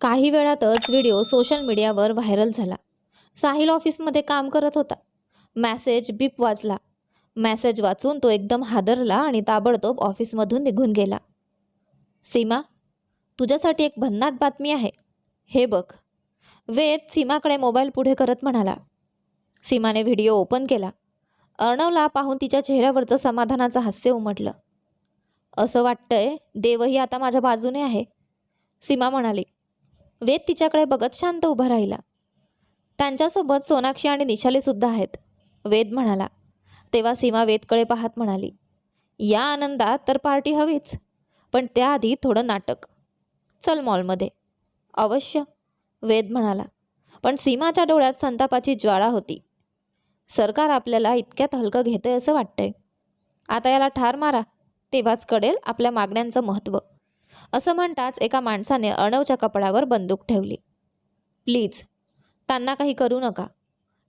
काही वेळातच video social मीडियावर व्हायरल झाला. साहिल ऑफिसमध्ये काम करत होता. मॅसेज बीप वाजला. मॅसेज वाचून तो एकदम हादरला आणि ताबडतोब ऑफिसमधून निघून गेला. सीमा तुझ्यासाठी एक भन्नाट बातमी आहे. हे बघ. वेद सीमाकडे मोबाईल पुढे करत म्हणाला. सीमाने व्हिडिओ ओपन केला. अर्णवला पाहून तिच्या चेहऱ्यावरचं समाधानाचं हास्य उमटलं. असं वाटतंय देवही आता माझ्या बाजूने आहे. सीमा म्हणाली वेद तिच्याकडे बघत शांत उभा राहिला. त्यांच्यासोबत सोनाक्षी आणि निशालीसुद्धा आहेत. वेद म्हणाला. तेव्हा सीमा वेदकडे पाहत म्हणाली या आनंदात तर पार्टी हवीच पण त्याआधी थोडं नाटक. चल मॉलमध्ये. अवश्य वेद म्हणाला. पण सीमाच्या डोळ्यात संतापाची ज्वाळा होती. सरकार आपल्याला इतक्यात हलकं घेतंय असं वाटतंय. आता याला ठार मारा. तेव्हाच कळेल आपल्या मागण्यांचं महत्त्व. असं म्हणताच एका माणसाने अर्णवच्या कपडावर बंदूक ठेवली. प्लीज त्यांना काही करू नका.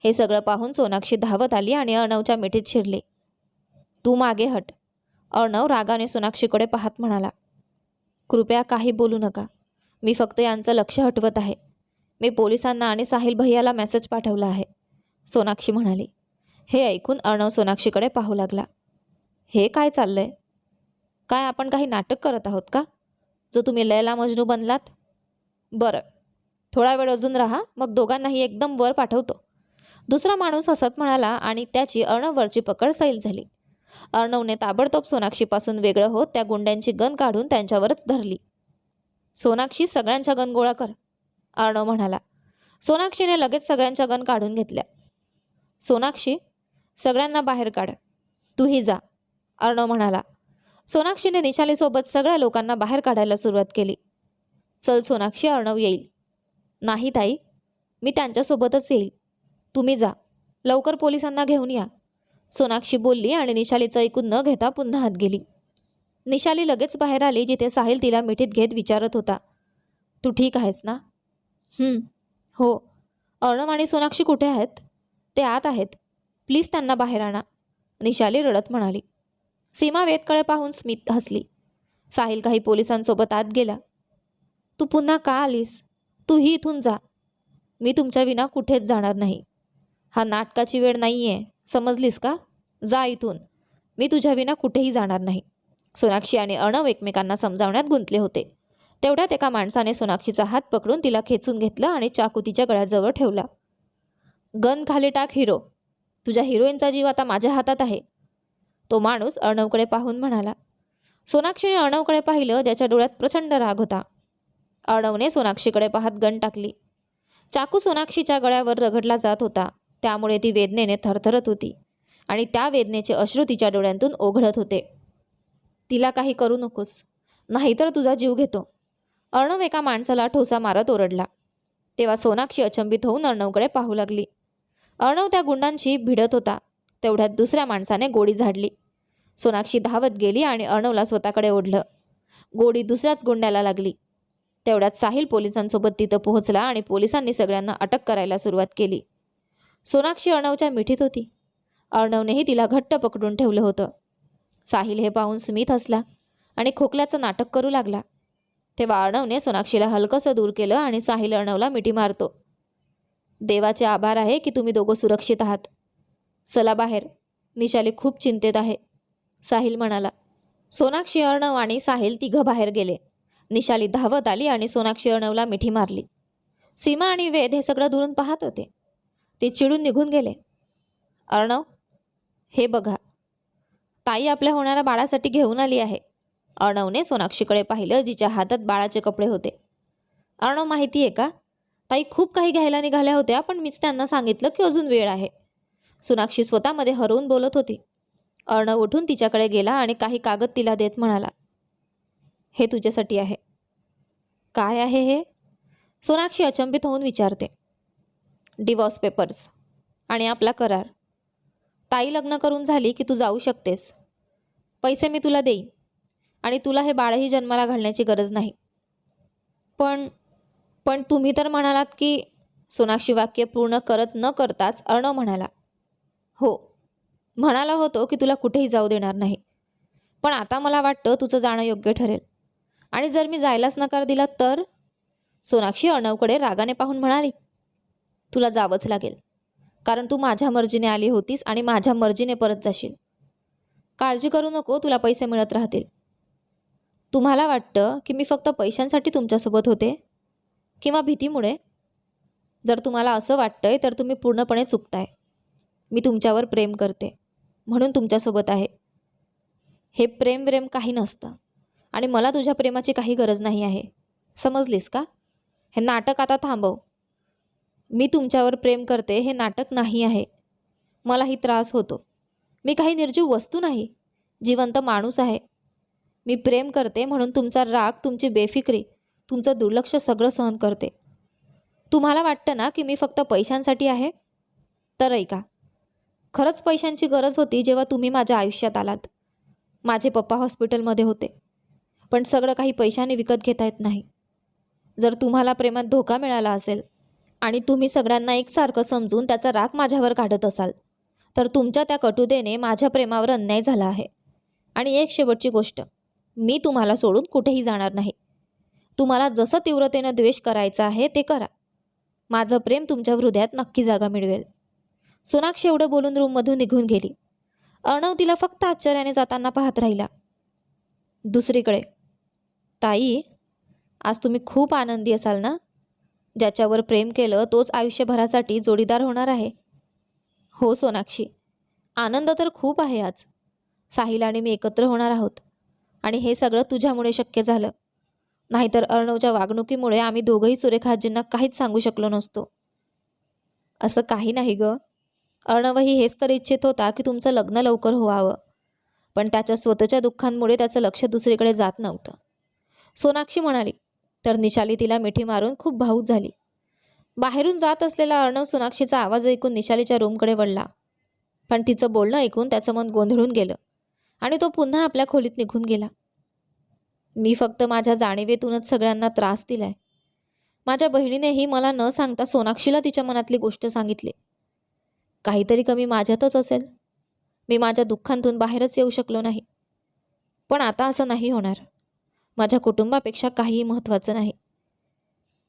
हे सगळं पाहून सोनाक्षी धावत आली आणि अर्णवच्या मिठीत शिरली. तू मागे हट. अर्णव रागाने सोनाक्षीकडे पाहत म्हणाला कृपया काही बोलू नका. मी फक्त यांचं लक्ष हटवत आहे. मी पोलिसांना आणि साहिल भैयाला मेसेज पाठवला आहे. सोनाक्षी म्हणाली. हे ऐकून अर्णव सोनाक्षीकडे पाहू लागला. हे काय चाललंय? काय आपण काही नाटक करत आहोत का? जो तुम्ही लयला मजनू बनलात? बरं. थोडा वेळ अजून राहा मग दोघांनाही एकदम वर पाठवतो. दुसरा माणूस हसत म्हणाला आणि त्याची अर्णववरची पकड सैल झाली. अर्णवने ताबडतोब सोनाक्षीपासून वेगळं होत त्या गुंड्यांची गन काढून त्यांच्यावरच धरली. सोनाक्षी सगळ्यांच्या गन गोळा कर अर्णव म्हणाला. सोनाक्षीने लगेच सगळ्यांच्या गन काढून घेतल्या. सोनाक्षी सगळ्यांना बाहेर काढ. तूही जा अर्णव म्हणाला. सोनाक्षीने निशालीसोबत सगळ्या लोकांना बाहेर काढायला सुरुवात केली. चल सोनाक्षी अर्णव येईल. नाही ताई. मी त्यांच्यासोबतच येईल. तुम्ही जा. लवकर पोलिसांना घेऊन या. सोनाक्षी बोलली आणि निशालीचं ऐकून न घेता पुन्हा आत गेली. निशाली लगेच बाहेर आली जिथे साहिल तिला मिठीत घेत विचारत होता. तू ठीक आहेस ना? हो. अर्णव आणि सोनाक्षी कुठे आहेत? ते आत आहेत. प्लीज त्यांना बाहेर आणा. निशाली रडत म्हणाली. सीमा वेदकडे पाहून स्मित हसली. साहिल काही पोलिसांसोबत आत गेला. तू पुन्हा का आलीस? तूही इथून जा. मी तुमच्या विना कुठेच जाणार नाही. हा नाटकाची वेळ नाही आहे समजलीस का? जा इथून. मी तुझ्या विना कुठेही जाणार नाही. सोनाक्षी आणि अर्णव एकमेकांना समजावण्यात गुंतले होते. तेवढ्यात एका माणसाने सोनाक्षीचा हात पकडून तिला खेचून घेतलं आणि चाकू तिच्या गळ्याजवळ ठेवला. गन खाली टाक हिरो. तुझ्या हिरोईनचा जीव आता माझ्या हातात आहे. तो माणूस अर्णवकडे पाहून म्हणाला सोनाक्षीने अर्णवकडे पाहिलं ज्याच्या डोळ्यात प्रचंड राग होता. अर्णवने सोनाक्षीकडे पाहत गण टाकली. चाकू सोनाक्षीच्या गळ्यावर रगडला जात होता. त्यामुळे ती वेदनेने थरथरत होती आणि त्या वेदनेचे अश्रू तिच्या डोळ्यांतून ओघळत होते. तिला काही करू नकोस. नाहीतर तुझा जीव घेतो. अर्णव एका माणसाला ठोसा मारत ओरडला. तेव्हा सोनाक्षी अचंबित होऊन अर्णवकडे पाहू लागली. अर्णव त्या गुंडांशी भिडत होता. तेवढ्यात दुसऱ्या माणसाने गोळी झाडली. सोनाक्षी धावत गेली आणि अर्णवला स्वतःकडे ओढलं. गोडी दुसऱ्याच गुंड्याला लागली. तेवढ्यात साहिल पोलिसांसोबत तिथं पोहोचला आणि पोलिसांनी सगळ्यांना अटक करायला सुरुवात केली. सोनाक्षी अर्णवच्या मिठीत होती. अर्णवनेही तिला घट्ट पकडून ठेवलं होतं. साहिल हे पाहून स्मित हसला आणि खोकल्याचं नाटक करू लागला. तेव्हा अर्णवने सोनाक्षीला हलकंसं दूर केलं आणि साहिल अर्णवला मिठी मारतो. देवाचे आभार आहे की तुम्ही दोघं सुरक्षित आहात. चला बाहेर. निशाली खूप चिंतेत आहे. साहिल म्हणाला. सोनाक्षी अर्णव आणि साहिल तिघं बाहेर गेले. निशाली धावत आली आणि सोनाक्षी अर्णवला मिठी मारली. सीमा आणि वेद हे सगळं दुरून पाहत होते. ते चिडून निघून गेले. अर्णव हे बघा. ताई आपल्या होणाऱ्या बाळासाठी घेऊन आली आहे. अर्णवने सोनाक्षीकडे पाहिलं जिच्या हातात बाळाचे कपडे होते. अर्णव माहिती आहे का? ताई खूप काही घ्यायला निघाल्या होत्या पण मीच त्यांना सांगितलं की अजून वेळ आहे. सोनाक्षी स्वतःमध्ये हरवून बोलत होती. अर्णव उठून तिच्याकडे गेला आणि काही कागद तिला देत म्हणाला हे तुझ्यासाठी आहे. काय आहे हे? सोनाक्षी अचंबित होऊन विचारते. डिवॉर्स पेपर्स आणि आपला करार. ताई लग्न करून झाली की तू जाऊ शकतेस. पैसे मी तुला देईन आणि तुला हे बाळही जन्माला घालण्याची गरज नाही. पण पण तुम्ही तर म्हणालात की सोनाक्षी वाक्य पूर्ण करत न करताच अर्णव म्हणाला. हो म्हणाला होतो की तुला कुठेही जाऊ देणार नाही. पण आता मला वाटतं तुझं जाणं योग्य ठरेल. आणि जर मी जायलाच नकार दिला तर? सोनाक्षी अर्णवकडे रागाने पाहून म्हणाली तुला जावंच लागेल. कारण तू माझ्या मर्जीने आली होतीस आणि माझ्या मर्जीने परत जाशील. काळजी करू नको तुला पैसे मिळत राहतील. तुम्हाला वाटतं की मी फक्त पैशांसाठी तुमच्यासोबत होते? किंवा भीतीमुळे? जर तुम्हाला असं वाटतंय तर तुम्ही पूर्णपणे चुकताय. मी तुमच्यावर प्रेम करते. म्हणून तुमच्यासोबत आहे. हे प्रेम प्रेम काही नसतं. आणि मला तुझ्या प्रेमाची काही गरज नाही आहे. समजलीस का? हे नाटक आता थांबव. मी तुमच्यावर प्रेम करते हे नाटक नाही आहे. मलाही त्रास होतो. मी काही निर्जीव वस्तू नाही. जिवंत माणूस आहे. मी प्रेम करते म्हणून तुमचा राग तुमची बेफिक्री तुमचं दुर्लक्ष सगळं सहन करते. तुम्हाला वाटतं ना की मी फक्त पैशांसाठी आहे? तर ऐका. खरंच पैशांची गरज होती जेव्हा तुम्ही माझ्या आयुष्यात आलात. माझे पप्पा हॉस्पिटलमध्ये होते. पण सगळं काही पैशाने विकत घेता येत नाही. जर तुम्हाला प्रेमात धोका मिळाला असेल आणि तुम्ही सगळ्यांना एकसारखं समजून त्याचा राग माझ्यावर काढत असाल तर तुमच्या त्या कटुतेने माझ्या प्रेमावर अन्याय झाला आहे. आणि एक शेवटची गोष्ट मी तुम्हाला सोडून कुठेही जाणार नाही. तुम्हाला जसं तीव्रतेनं द्वेष करायचा आहे ते करा. माझं प्रेम तुमच्या हृदयात नक्की जागा मिळवेल. सोनाक्षी एवढं बोलून रूममधून निघून गेली. अर्णव तिला फक्त आश्चर्याने जाताना पाहत राहिला. दुसरीकडे ताई आज तुम्ही खूप आनंदी असाल ना? ज्याच्यावर प्रेम केलं तोच आयुष्यभरासाठी जोडीदार होणार आहे. हो सोनाक्षी. आनंद तर खूप आहे आज. साहिल आणि मी एकत्र होणार आहोत. आणि हे सगळं तुझ्यामुळे शक्य झालं. नाहीतर अर्णवच्या वागणुकीमुळे आम्ही दोघंही सुरेखाजींना काहीच सांगू शकलो नसतो. असं काही नाही गं. अर्णवही हेच तर इच्छित होता की तुमचं लग्न लवकर व्हावं. पण त्याच्या स्वतःच्या दुःखांमुळे त्याचं लक्ष दुसरीकडे जात नव्हतं. सोनाक्षी म्हणाली तर निशाली तिला मिठी मारून खूप भाऊक झाली. बाहेरून जात असलेला अर्णव सोनाक्षीचा आवाज ऐकून निशालीच्या रूमकडे वळला. पण तिचं बोलणं ऐकून त्याचं मन गोंधळून गेलं आणि तो पुन्हा आपल्या खोलीत निघून गेला. मी फक्त माझ्या जाणीवेतूनच सगळ्यांना त्रास दिलाय. माझ्या बहिणीनेही मला न सांगता सोनाक्षीला तिच्या मनातली गोष्ट सांगितली. काहीतरी कमी माझ्यातच असेल. मी माझ्या दुःखांतून बाहेरच येऊ शकलो नाही. पण आता असं नाही होणार. माझ्या कुटुंबापेक्षा काहीही महत्त्वाचं नाही.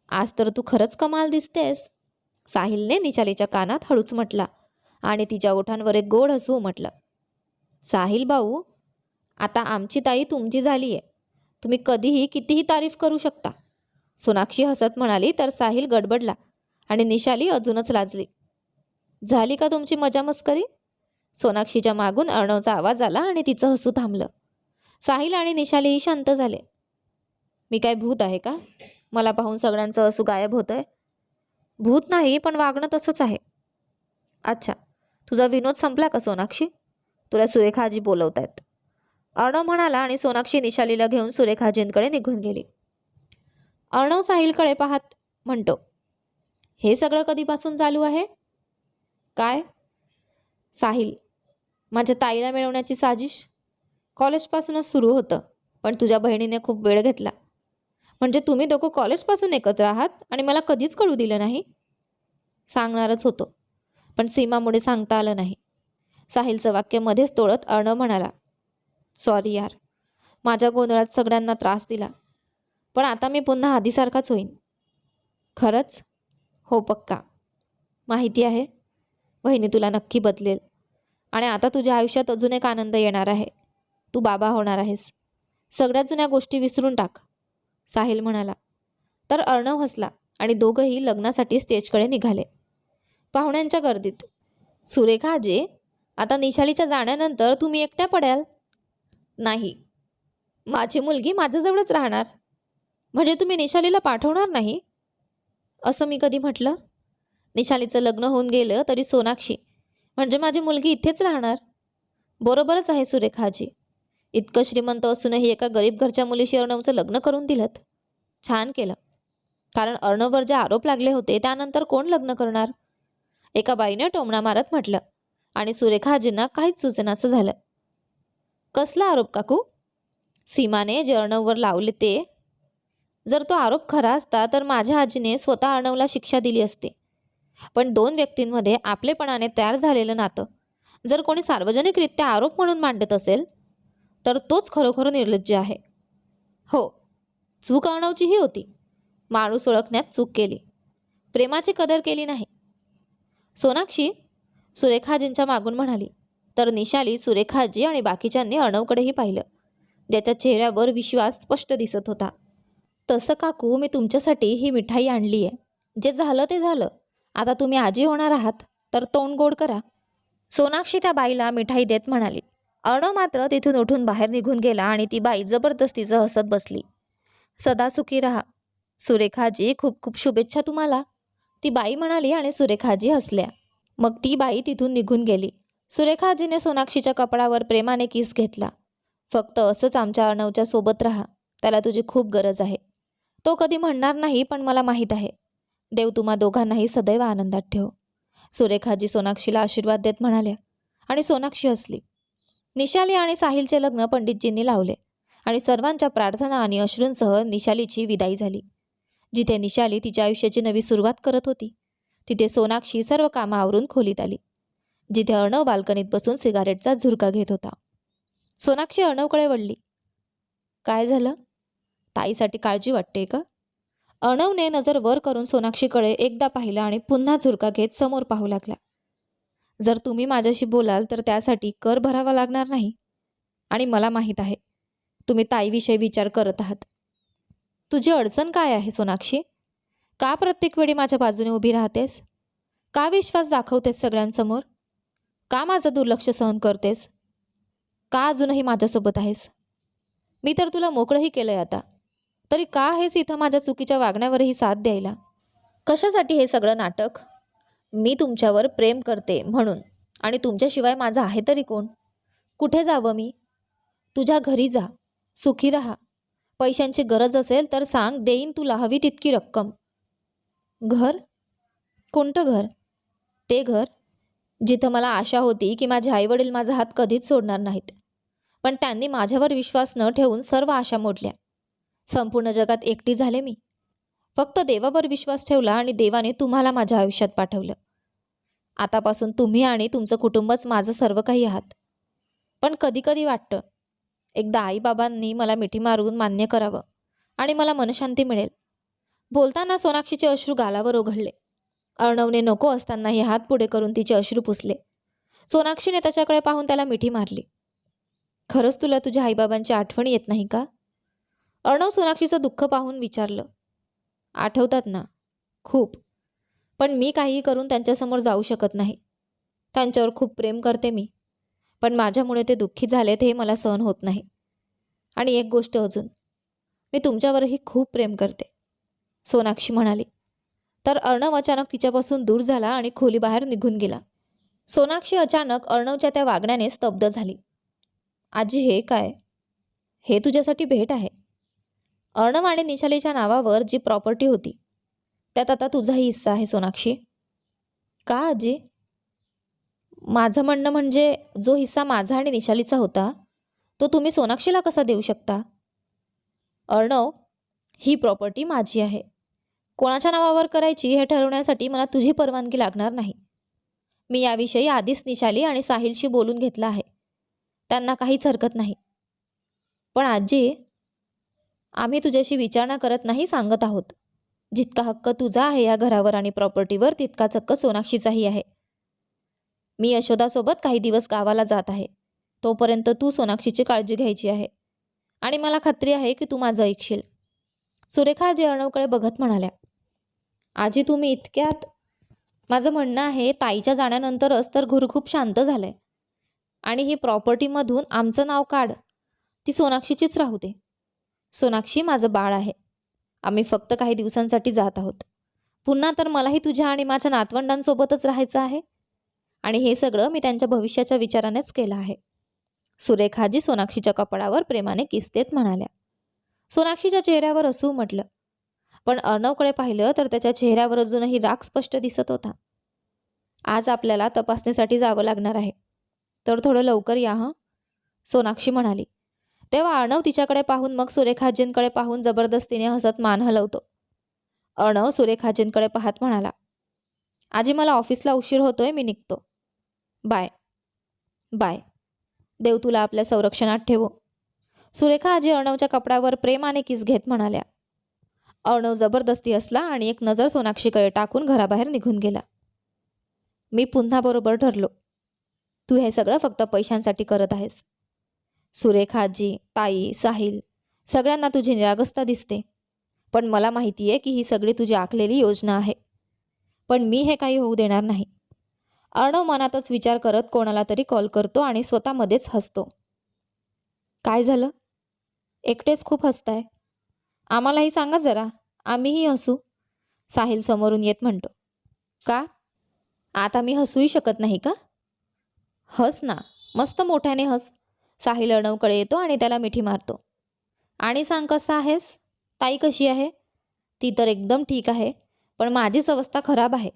आज तर तू खरंच कमाल दिसतेस. साहिलने निचालीच्या कानात हळूच म्हटला आणि तिच्या ओठांवर एक गोड हसू म्हटलं. साहिल भाऊ आता आमची ताई तुमची झाली आहे तुम्ही कधीही कितीही तारीफ करू शकता. सोनाक्षी हसत म्हणाली तर साहिल गडबडला आणि निशाली अजूनच लाजली. झाली का तुमची मजा मस्करी सोनाक्षीच्या मागून अर्णवचा आवाज आला आणि तिचं हसू थांबलं. साहिल आणि निशालीही शांत झाले. मी काय भूत आहे का? मला पाहून सगळ्यांचं हसू गायब होतंय. भूत नाही पण वागणं तसंच आहे. अच्छा तुझा विनोद संपला का सोनाक्षी? तुला सुरेखाजी बोलवत आहेत अर्णव म्हणाला आणि सोनाक्षी निशालीला घेऊन सुरेखाजींकडे निघून गेली. अर्णव साहिलकडे पाहत म्हणतो हे सगळं कधीपासून चालू आहे? काय? साहिल माझ्या ताईला मिळवण्याची साजिश कॉलेजपासूनच सुरू होतं पण तुझ्या बहिणीने खूप वेळ घेतला. म्हणजे तुम्ही दोघं कॉलेजपासून एकत्र आहात आणि मला कधीच कळू दिलं नाही? सांगणारच होतो पण सीमामुळे सांगता आलं नाही. साहिलचं वाक्य मध्येच तोडत अर्णव म्हणाला सॉरी यार माझ्या गोंधळात सगळ्यांना त्रास दिला पण आता मी पुन्हा आधीसारखाच होईन. खरंच? हो पक्का. माहिती आहे? बहिणी तुला नक्की बदलेल. आणि आता तुझ्या आयुष्यात अजून एक आनंद येणार आहे. तू बाबा होणार आहेस. सगळ्या जुन्या गोष्टी विसरून टाक. साहिल म्हणाला. तर अर्णव हसला आणि दोघंही लग्नासाठी स्टेजकडे निघाले. पाहुण्यांच्या गर्दीत. सुरेखा जे आता निशालीच्या जाण्यानंतर तुम्ही एकट्या पडाल? नाही. माझी मुलगी माझ्याजवळच राहणार. म्हणजे तुम्ही निशालीला पाठवणार नाही? असं मी कधी म्हटलं? निशालीचं लग्न होऊन गेलं तरी सोनाक्षी म्हणजे माझी मुलगी इथेच राहणार? बरोबरच आहे सुरेखाजी इतकं श्रीमंत असूनही एका गरीब घरच्या मुलीशी अर्णवचं लग्न करून दिलं छान केलं. कारण अर्णववर जे आरोप लागले होते त्यानंतर कोण लग्न करणार? एका बाईने टोमणा मारत म्हटलं आणि सुरेखाजींना काहीच सुचेनासं झालं. कसला आरोप काकू? सीमाने जे अर्णववर लावले ते? जर तो आरोप खरा असता तर माझ्या आजीने स्वतः अर्णवला शिक्षा दिली असते. पण दोन व्यक्तींमध्ये आपलेपणाने तयार झालेलं नातं. जर कोणी सार्वजनिकरित्या आरोप म्हणून मांडत असेल तर तोच खरोखर निर्लज्ज आहे. हो चूक अर्णवचीही होती. माणूस ओळखण्यात चूक केली. प्रेमाची कदर केली नाही. सोनाक्षी सुरेखाजींच्या मागून म्हणाली तर निशाली सुरेखाजी आणि बाकीच्यांनी अर्णवकडेही पाहिलं. ज्याच्या चेहऱ्यावर विश्वास स्पष्ट दिसत होता. तसं काकू मी तुमच्यासाठी ही मिठाई आणली आहे जे झालं ते झालं. आता तुम्ही आजी होणार आहात तर तोंड गोड करा. सोनाक्षी त्या बाईला मिठाई देत म्हणाली. अर्णव मात्र तिथून उठून बाहेर निघून गेला आणि ती बाई जबरदस्तीचं हसत बसली. सदा सुखी राहा. सुरेखाजी खूप खूप शुभेच्छा तुम्हाला. ती बाई म्हणाली आणि सुरेखाजी हसल्या. मग ती बाई तिथून निघून गेली. सुरेखाजीने सोनाक्षीच्या कपडावर प्रेमाने किस घेतला. फक्त असंच आमच्या अर्णवच्या सोबत राहा. त्याला तुझी खूप गरज आहे. तो कधी म्हणणार नाही पण मला माहीत आहे. देव तुम्हा दोघांनाही सदैव आनंदात ठेव. सुरेखाजी सोनाक्षीला आशीर्वाद देत म्हणाल्या. आणि सोनाक्षी असली निशाली आणि साहिलचे लग्न पंडितजींनी लावले. आणि सर्वांच्या प्रार्थना आणि अश्रूंसह निशालीची विदाई झाली. जिथे निशाली तिच्या आयुष्याची नवी सुरुवात करत होती तिथे सोनाक्षी सर्व कामं आवरून खोलीत आली. जिथे अर्णव बाल्कनीत बसून सिगारेटचा झुरका घेत होता. सोनाक्षी अर्णवकडे वळली. काय झालं? ताईसाठी काळजी वाटते का? अणवने नजर वर करून सोनाक्षीकडे एकदा पाहिलं आणि पुन्हा झुरका घेत समोर पाहू लागला. जर तुम्ही माझ्याशी बोलाल तर त्यासाठी कर भरावा लागणार नाही. आणि मला माहीत आहे तुम्ही ताईविषयी विचार करत आहात. तुझी अडचण काय आहे सोनाक्षी? का प्रत्येक वेळी माझ्या बाजूने उभी राहतेस? का विश्वास दाखवतेस सगळ्यांसमोर? का माझं दुर्लक्ष सहन करतेस? का अजूनही माझ्यासोबत आहेस? मी तर तुला मोकळंही केलंय आता. तरी का आहेस इथं माझ्या चुकीच्या वागण्यावरही साथ द्यायला? कशासाठी हे सगळं नाटक? मी तुमच्यावर प्रेम करते म्हणून. आणि तुमच्याशिवाय माझं आहे तरी कोण? कुठे जावं मी? तुझ्या घरी जा. सुखी राहा. पैशांची गरज असेल तर सांग देईन तुला हवी तितकी रक्कम. घर? कोणतं घर? ते घर? जिथं मला आशा होती की माझे आईवडील माझा हात कधीच सोडणार नाहीत. पण त्यांनी माझ्यावर विश्वास न ठेवून सर्व आशा मोडल्या. संपूर्ण जगात एकटी झाले मी. फक्त देवावर विश्वास ठेवला आणि देवाने तुम्हाला माझ्या आयुष्यात पाठवलं. आतापासून तुम्ही आणि तुमचं कुटुंबच माझं सर्व काही आहात. पण कधीकधी वाटतं एकदा आईबाबांनी मला मिठी मारून मान्य करावं आणि मला मनशांती मिळेल. बोलताना सोनाक्षीचे अश्रू गालावर ओघडले अर्णवने नको असतानाही हात पुढे करून तिचे अश्रू पुसले. सोनाक्षीने त्याच्याकडे पाहून त्याला मिठी मारली. खरंच तुला तुझ्या आईबाबांची आठवण येत नाही का? अर्णव सोनाक्षीचं दुःख पाहून विचारलं. आठवतात ना. खूप. पण मी काहीही करून त्यांच्यासमोर जाऊ शकत नाही. त्यांच्यावर खूप प्रेम करते मी. पण माझ्यामुळे ते दुःखी झालेत हे मला सहन होत नाही. आणि एक गोष्ट अजून. मी तुमच्यावरही खूप प्रेम करते. सोनाक्षी म्हणाली. तर अर्णव अचानक तिच्यापासून दूर झाला आणि खोलीबाहेर निघून गेला. सोनाक्षी अचानक अर्णवच्या त्या वागण्याने स्तब्ध झाली. आजी हे काय? हे तुझ्यासाठी भेट आहे. अर्णव आणि निशालीच्या नावावर जी प्रॉपर्टी होती त्यात आता तुझाही हिस्सा आहे सोनाक्षी. का आजी? माझं म्हणणं म्हणजे जो हिस्सा माझा आणि निशालीचा होता तो तुम्ही सोनाक्षीला कसा देऊ शकता? अर्णव ही प्रॉपर्टी माझी आहे. कोणाच्या नावावर करायची हे ठरवण्यासाठी मला तुझी परवानगी लागणार नाही. मी याविषयी आधीच निशाली आणि साहिलशी बोलून घेतलं आहे. त्यांना काहीच हरकत नाही. पण आजी आम्ही तुझ्याशी विचारणा करत नाही सांगत आहोत. जितका हक्क तुझा आहे या घरावर आणि प्रॉपर्टीवर तितकाच हक्क सोनाक्षीचाही आहे. मी यशोदासोबत काही दिवस गावाला जात आहे. तोपर्यंत तू सोनाक्षीची काळजी घ्यायची आहे. आणि मला खात्री आहे की तू माझं ऐकशील. सुरेखा आजी अर्णवकडे बघत म्हणाल्या आजी तुम्ही इतक्यात माझं म्हणणं आहे ताईच्या जाण्यानंतरच तर घुर खूप शांत झालं आहे आणि ही प्रॉपर्टीमधून आमचं नाव काढ. ती सोनाक्षीचीच राहू दे. सोनाक्षी माझं बाळ आहे. आम्ही फक्त काही दिवसांसाठी जात आहोत. पुन्हा तर मलाही तुझ्या आणि माझ्या नातवंडांसोबतच राहायचं आहे. आणि हे सगळं मी त्यांच्या भविष्याच्या विचारानेच केलं आहे. सुरेखाजी सोनाक्षीच्या कपडावर प्रेमाने किस देत म्हणाल्या. सोनाक्षीच्या चेहऱ्यावर असू म्हटलं. पण अर्णवकडे पाहिलं तर त्याच्या चेहऱ्यावर अजूनही राग स्पष्ट दिसत होता. आज आपल्याला तपासणीसाठी जावं लागणार आहे. तर थोडं लवकर या हं? सोनाक्षी म्हणाली. तेव्हा अर्णव तिच्याकडे पाहून मग सुरेखाजींकडे पाहून जबरदस्तीने हसत मान हलवतो. अर्णव सुरेखाजींकडे पाहत म्हणाला आजी मला ऑफिसला उशीर होतोय मी निघतो. बाय. बाय. देव तुला आपल्या संरक्षणात ठेवू. सुरेखा आजी अर्णवच्या कपड्यावर प्रेमाने किस घेत म्हणाल्या. अर्णव जबरदस्ती असला आणि एक नजर सोनाक्षीकडे टाकून घराबाहेर निघून गेला. मी पुन्हा बरोबर ठरलो. तू हे सगळं फक्त पैशांसाठी करत आहेस. सुरेखाजी ताई साहिल सगळ्यांना तुझी निरागसता दिसते. पण मला माहिती आहे की ही सगळी तुझी आखलेली योजना आहे. पण मी हे काही होऊ देणार नाही. अर्णव मनातच विचार करत कोणाला तरी कॉल करतो आणि स्वतःमध्येच हसतो. काय झालं? एकटेच खूप हसताय. आम्हालाही सांगा जरा आम्हीही हसू. साहिल समोरून येत म्हणतो. का? आता मी हसूही शकत नाही का? हस ना मस्त मोठ्याने हस. साहिल अणवकडे येतो आणि त्याला मिठी मारतो. आणि सांग कसं आहेस? ताई कशी आहे? ती तर एकदम ठीक आहे पण माझीच अवस्था खराब आहे.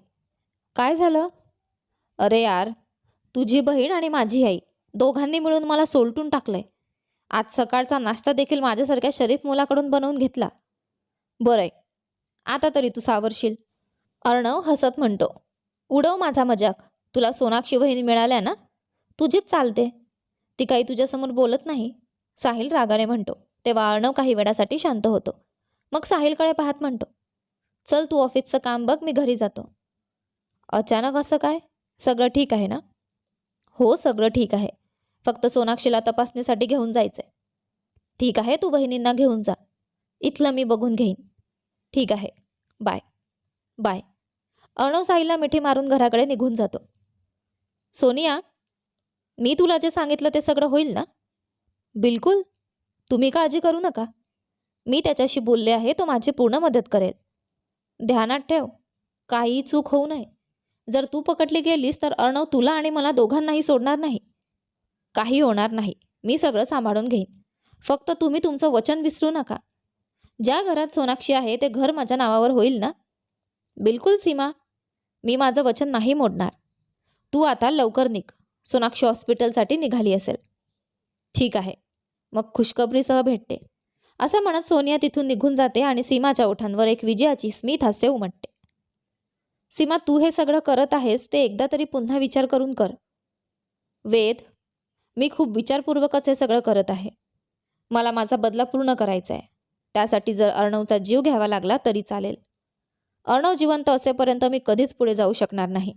काय झालं? अरे यार तुझी बहीण आणि माझी आई दोघांनी मिळून मला सोलटून टाकलंय. आज सकाळचा नाश्ता देखील माझ्यासारख्या शरीफ मुलाकडून बनवून घेतला. बरं आहे आता तरी तू सावरशील. अर्णव हसत म्हणतो उडव माझा मजाक तुला सोनाक्षी बहीण मिळाल्या ना तुझीच चालते. ती काही तुझ्यासमोर बोलत नाही. साहिल रागाने म्हणतो तेव्हा अर्णव काही वेळासाठी शांत होतो. मग साहिलकडे पाहत म्हणतो चल तू ऑफिसचं काम बघ मी घरी जातो. अचानक असं काय? सगळं ठीक आहे ना? हो सगळं ठीक आहे. फक्त सोनाक्षीला तपासणीसाठी घेऊन जायचंय. ठीक आहे तू बहिणींना घेऊन जा. इथलं मी बघून घेईन. ठीक आहे. बाय. बाय. अर्णव साहिलला मिठी मारून घराकडे निघून जातो. सोनिया मी तुला जे सांगितलं ते सगळं होईल ना? बिलकुल. तुम्ही काळजी करू नका. मी त्याच्याशी बोलले आहे तो माझी पूर्ण मदत करेल. ध्यानात ठेव. काही चूक होऊ नये. जर तू पकडली गेलीस तर अर्णव तुला आणि मला दोघांनाही सोडणार नाही. काही होणार नाही. मी सगळं सांभाळून घेईन. फक्त तुम्ही तुमचं वचन विसरू नका. ज्या घरात सोनाक्षी आहे ते घर माझ्या नावावर होईल ना? बिलकुल सीमा. मी माझं वचन नाही मोडणार. तू आता लवकर निघ. सोनाक्षी हॉस्पिटलसाठी निघाली असेल. ठीक आहे. मग खुशखबरीसह भेटते. असं म्हणत सोनिया तिथून निघून जाते आणि सीमाच्या ओठांवर एक विजयाची स्मित हास्य उमटते. सीमा तू हे सगळं करत आहेस ते एकदा तरी पुन्हा विचार करून कर. वेद मी खूप विचारपूर्वकच हे सगळं करत आहे. मला माझा बदला पूर्ण करायचा आहे त्यासाठी जर अर्णवचा जीव घ्यावा लागला तरी चालेल. अर्णव जिवंत असेपर्यंत मी कधीच पुढे जाऊ शकणार नाही.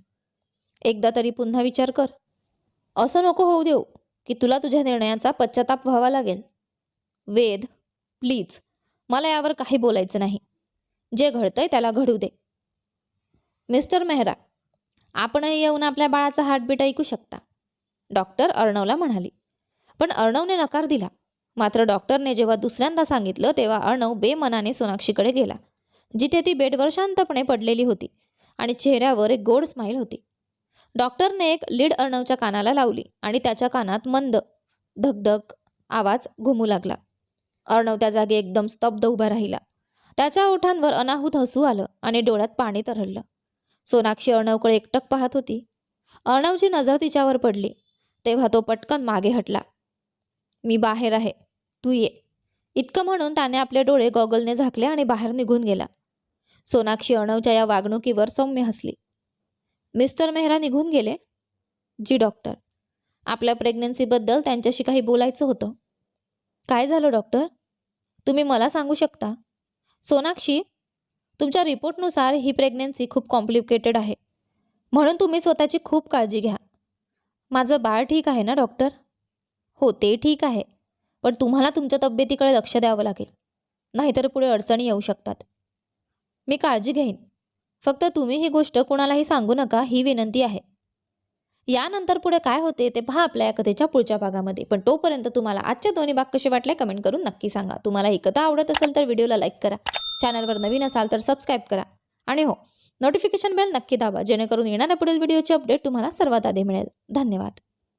एकदा तरी पुन्हा विचार कर. असं नको होऊ देऊ की तुला तुझ्या निर्णयाचा पश्चाताप व्हावा लागेल. वेद प्लीज मला यावर काही बोलायचं नाही. जे घडतंय त्याला घडू दे. मिस्टर मेहरा आपणही येऊन आपल्या बाळाचा हार्टबीट ऐकू शकता. डॉक्टर अर्णवला म्हणाली. पण अर्णवने नकार दिला. मात्र डॉक्टरने जेव्हा दुसऱ्यांदा सांगितलं तेव्हा अर्णव बेमनाने सोनाक्षीकडे गेला जिथे ती बेडवर शांतपणे पडलेली होती आणि चेहऱ्यावर एक गोड स्माईल होती. डॉक्टरने एक लीड अर्णवच्या कानाला लावली आणि त्याच्या कानात मंद धगधग आवाज घुमू लागला. अर्णव त्या जागी एकदम स्तब्ध उभा राहिला. त्याच्या ओठांवर अनाहूत हसू आलं आणि डोळ्यात पाणी तरळलं. सोनाक्षी अर्णवकडे एकटक पाहत होती. अर्णवची नजर तिच्यावर पडली. तेव्हा तो पटकन मागे हटला. मी बाहेर आहे. तू ये. इतकं म्हणून त्याने आपले डोळे गॉगलने झाकले आणि बाहेर निघून गेला. सोनाक्षी अर्णवच्या या वागणुकीवर सौम्य हसली. मिस्टर मेहरा निघून गेले. जी डॉक्टर आपल्या प्रेग्नन्सीबद्दल त्यांच्याशी काही बोलायचं होतं. काय झालं डॉक्टर? तुम्ही मला सांगू शकता? सोनाक्षी तुमच्या रिपोर्टनुसार ही प्रेग्नन्सी खूप कॉम्प्लिकेटेड आहे. म्हणून तुम्ही स्वतःची खूप काळजी घ्या. माझं बाळ ठीक आहे ना डॉक्टर? हो ते ठीक आहे. पण तुम्हाला तुमच्या तब्येतीकडे लक्ष द्यावं लागेल. नाहीतर पुढे अडचणी येऊ शकतात. मी काळजी घेईन. फक्त तुम्ही ही गोष्ट कुणालाही सांगू नका ही विनंती आहे. यानंतर पुढे काय होते ते पहा आपल्या या कथेच्या पुढच्या भागामध्ये. पण तोपर्यंत तुम्हाला आजच्या दोन्ही भाग कसे वाटले कमेंट करून नक्की सांगा. तुम्हाला ही कथा आवडत असेल तर व्हिडिओला लाईक करा. चॅनलवर नवीन असाल तर सबस्क्राईब करा. आणि हो नोटिफिकेशन बेल नक्की दाबा जेणेकरून येणाऱ्या पुढील व्हिडिओची अपडेट तुम्हाला सर्वात आधी मिळेल. धन्यवाद.